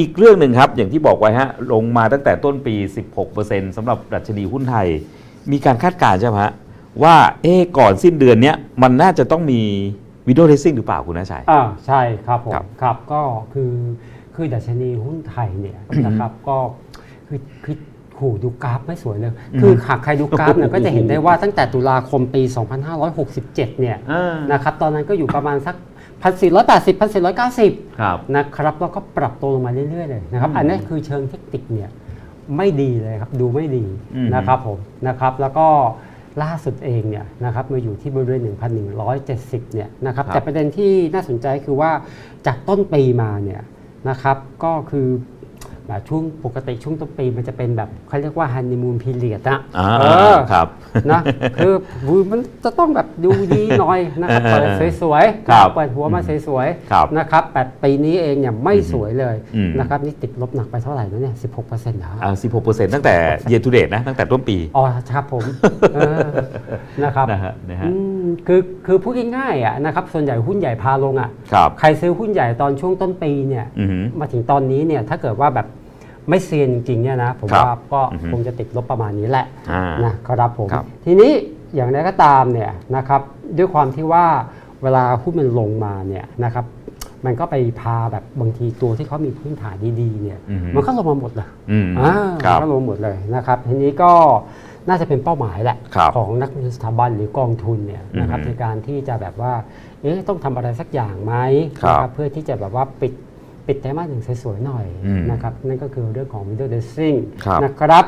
อีกเรื่องหนึ่งครับ อย่างที่บอกไว้ฮะลงมาตั้งแต่ต้นปี 16%สำหรับดัชนีหุ้นไทย มีการคาดการณ์ใช่ไหมฮะว่าเอ๊ะก่อนสิ้นเดือนเนี้ยมันน่าจะต้องมีวิดีโอเ a สซิ่งหรือเปล่าคุณนาชัยอ่าใช่ครับผมครับครับก็คือคือดัชนีหุ้นไทยเนี่ยนะครับก็คือคือขู่ดูกราฟไม่สวยเลย คือหากใครดูกราฟเนี่ยก็จะเห็นได้ว่าตั้งแต่ตุลาคมปี 2567 เนี่ยอ่านะครับ ตอนนั้นก็อยู่ประมาณสัก 1,480 1,490 ครับ นะครับแล้วก็ปรับตัวลงมาเรื่อยๆเลยนะครับ อืมอันนี้คือเชิงเทคนิคเนี่ยไม่ดีเลยครับ ดูไม่ดีอืม นะครับผมนะครับแล้วก็ล่าสุดเองเนี่ยนะครับมาอยู่ที่บริเวณ 1,170 เนี่ยนะครับแต่ประเด็นที่น่าสนใจคือว่าจากต้นปีมาเนี่ยนะครับก็คือแบบ ช่วงปกติช่วงต้นปีมันจะเป็นแบบเขาเรียกว่าฮันนีมูนพีเรียดนะอ่าเออครับนะคือมันจะต้องแบบดูดีหน่อยนะครับเออเปิดสวยๆครับเปิดหัวมาสวยครับๆนะครับแต่ปีนี้เองเนี่ยไม่สวยเลยอืมนะครับนี่ติดลบหนักไปเท่าไหร่นะเนี่ย16เปอร์เซ็นต์นะอ่า16%ตั้งแต่ year to date นะตั้งแต่ต้นปีอ๋อครับผมเออนะครับนะฮะนะฮะอืมคือคือพูดง่ายๆอะนะครับส่วนใหญ่หุ้นใหญ่พาลงอะครับใครซื้อหุ้นใหญ่ตอนช่วงต้นปีเนี่ยอือหือมาถึงตอนนี้เนี่ยถ้าเกิดว่าแบบ ไม่เซียนจริงๆเนี่ยนะผมครับว่าก็อือฮึคงจะติดลบประมาณนี้แหละอ่านะครับผม ครับทีนี้อย่างไรก็ตามเนี่ยนะครับด้วยความที่ว่าเวลาหุ้นมันลงมาเนี่ยนะครับมันก็ไปพาแบบบางทีตัวที่เขามีพื้นฐานดีๆเนี่ยอือฮึ มันก็ลงมาหมดเลย อืมอ่าครัมับนก็ลงหมดเลยนะครับทีนี้ก็น่าจะเป็นเป้าหมายแหละครับของนักลงทุนสถาบันหรือกองทุนเนี่ยนะครับอือฮึในการที่จะแบบว่าเอ๊ะต้องทำอะไรสักอย่างไหมครับ นะเพื่อที่จะแบบว่าปิด ปิดไตรมาสหนึ่งสวยๆหน่อยอืมนะครับนั่นก็คือเรื่องของ window dressing ครับนะครับ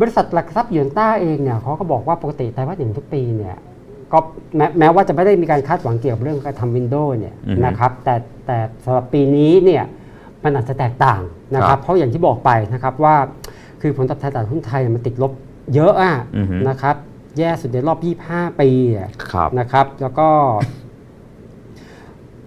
บริษัทหลักทรัพย์หยวนต้าเองเนี่ยเขาก็บอกว่าปกติไตรมาสหนึ่งทุกปีเนี่ยก็แม้แม้ว่าจะไม่ได้มีการคาดหวังเกี่ยวกับเรื่องการทำวินโดว์เนี่ยอือฮึนะครับแต่แต่สำหรับปีนี้เนี่ยมันอาจจะแตกต่างนะคครัรับบเพราะอย่างที่บอกไปนะครับว่าคือผลตอบแทนตลาดหุ้นไทยมันติดลบเยอะอะอือฮึ นะครับแย่สุดในรอบ 25 ปีอะ ครับ นะครับแล้วก็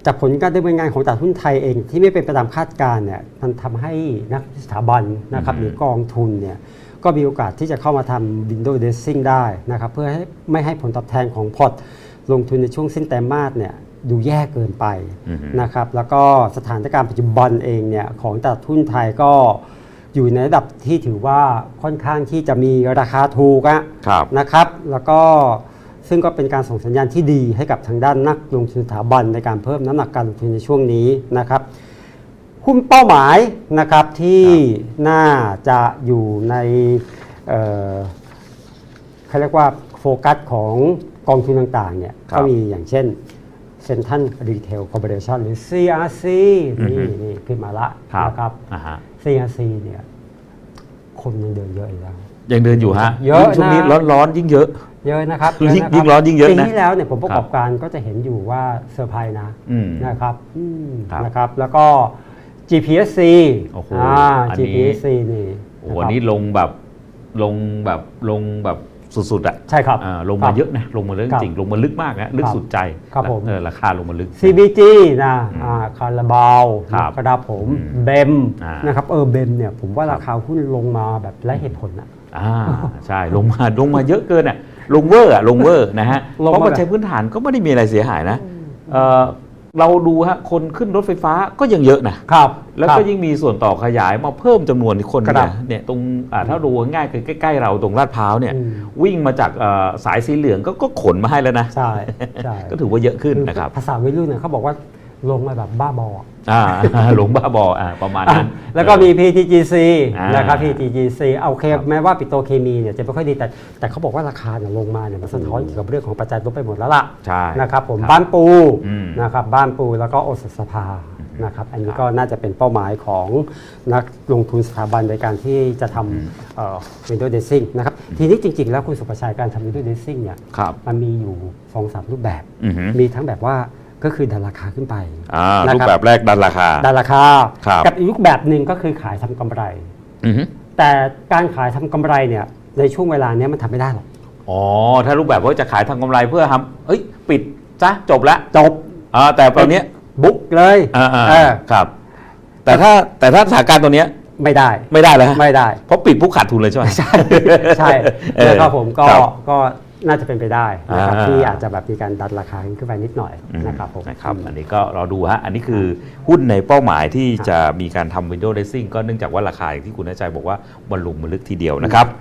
จากผลการดำเนินงานของตลาดหุ้นไทยเองที่ไม่เป็นไปตามคาดการณ์เนี่ยมันทำให้นักสถาบันนะครับอืมหรือกองทุนเนี่ยก็มีโอกาสที่จะเข้ามาทำ window dressing ได้นะครับเพื่อให้ไม่ให้ผลตอบแทนของพอร์ตลงทุนในช่วงสิ้นไตรมาสเนี่ยดูแย่เกินไปอือฮึนะครับแล้วก็สถานการณ์ปัจจุบันเองเนี่ยของตลาดหุ้นไทยก็อยู่ในระดับที่ถือว่าค่อนข้างที่จะมีราคาถูกอะครับนะครับ แล้วก็ ซึ่งก็เป็นการส่งสัญญาณที่ดีให้กับทางด้านนักลงทุนสถาบันในการเพิ่มน้ำหนักการลงทุนในช่วงนี้นะครับหุ้นเป้าหมายนะครับที่น่าจะอยู่ในเอ่อเขาเรียกว่าโฟกัสของกองทุนต่างๆเนี่ยครับก็มีอย่างเช่นเซ็นทันรีเทลคอร์ปอเรชันหรือ CRC นี่อือฮึนี่ขึ้นมาละครับนะครับอ่าฮะ CRC เนี่ยคนยังเดินเยอะอยู่แล้ว ยังเดินอยู่ฮะเยอะช่วงนี้นะร้อนๆยิ่งเยอะ เยอะนะครับยิ่งเะะคบยิ่งร้อนยิ่งเยอะปีนะที่แล้วเนี่ยผมประกอบการก็จะเห็นอยู่ว่าเซอร์ไพรส์นะอืมนะครับอืมครับนะครับ แล้วก็ GPSC โอ้โหอ่า อันนี้ GPSC นี่โอ้โหะครับวันนี้ลงแบบลงแบบลงแบบสุดๆอะใช่ครับ อ่าลงครัมาบเยอะนะลงมาเรื่องครับจริงลงมาลึกมากนะลึกครับสุดใจครับผม เออราคาลงมาลึก CBG นะอืมอ่าคาราบาวครับนะครับผมอืมเบมอ่านนะครับเออเบมเนี่ยผมว่าครับราคาหุ้นลงมาแบบไร้เหตุผลนะ อ่าใช่ลงมาลงมาเยอะเกินอะลงเวอร์อะลงเวอร์นะฮะลงเพมาราะปัจจัยพื้นฐานก็ไม่ได้มีอะไรเสียหายนะเออเราดูฮะคนขึ้นรถไฟฟ้าก็ยังเยอะนะ ครับแล้วคก็รับ ยิ่งมีส่วนต่อขยายมาเพิ่มจำนวนคนครัเนี่บยเนี่ยตรงอ่าถ้าดูง่ายๆคือใกล้ๆเราตรงลาดพร้าวเนี่ยอืม วิ่งมาจากเอ่อสายสีเหลืองก็ก็ขนมาให้แล้วนะ ใช่ใช่ก็ถือว่าเยอะขึ้นนะครับ ภาษาวัยรุ่นเนี่ยเขาบอกว่า ลงมาแบบบ้าบออ่าหลงบ้าบออ่าประมาณนั้น แล้วก็มี PTGC อ่านนะครับ PTGC เอาโอเคครับแม้ว่าปิโตรเคมีเนี่ยจะไม่ค่อยดีแต่แต่เขาบอกว่าราคาเนี่ยลงมาเนี่ยมันสะท้อนเกี่ยวกับเรื่องของปัจจัยลบไปหมดแล้วล่ะใช่นะครับผมครับบ้านปูอืมนะครับบ้านปูแล้วก็โอสถสภานะครับอันนี้ก็น่าจะเป็นเป้าหมายของนักลงทุนสถาบันในการที่จะทำเอ่อ window dressing นะครับทีนี้จริง ๆ แล้วคุณสุประชัยการทำ window dressing เนี่ยครับมันมีอยู่สองสามรูปแบบอือหือมีทั้งแบบว่า ก็คือดันราคาขึ้นไปอ่านะครับรูปแบบแรกดันราคา ดันราคาครับกับอีกรูปแบบหนึ่งก็คือขายทำกำไรอือหือแต่การขายทำกำไรเนี่ยในช่วงเวลาเนี้ยมันทำไม่ได้หรอกอ๋อถ้ารูปแบบว่าจะขายทางกำไรเพื่อทำเอ้ยปิดจ้ะจบละจบอ่าแต่ตอนเนี้ยบุ๊กเลยอ่าอ่าเออครับ แต่ถ้าแต่ถ้าสถานการณ์ตัวเนี้ยไม่ได้ไม่ได้แล้วฮะไม่ได้ เพราะปิดผู้ขาดทุนเลยใช่ไหมใช่ใช่เออนะครับผมก็ครับก็ น่าจะเป็นไปได้นะครับอ่า ที่อาจจะแบบมีการดันราคาขึ้นไปนิดหน่อยอืมนะครับผม นะครับอันนี้ก็รอดูฮะ อันนี้คือหุ้นในเป้าหมายที่จะมีการทำ window dressing ก็เนื่องจากว่าราคาอย่างที่คุณนาใจบอกว่าบอลลุมมันลึกทีเดียวนะครับ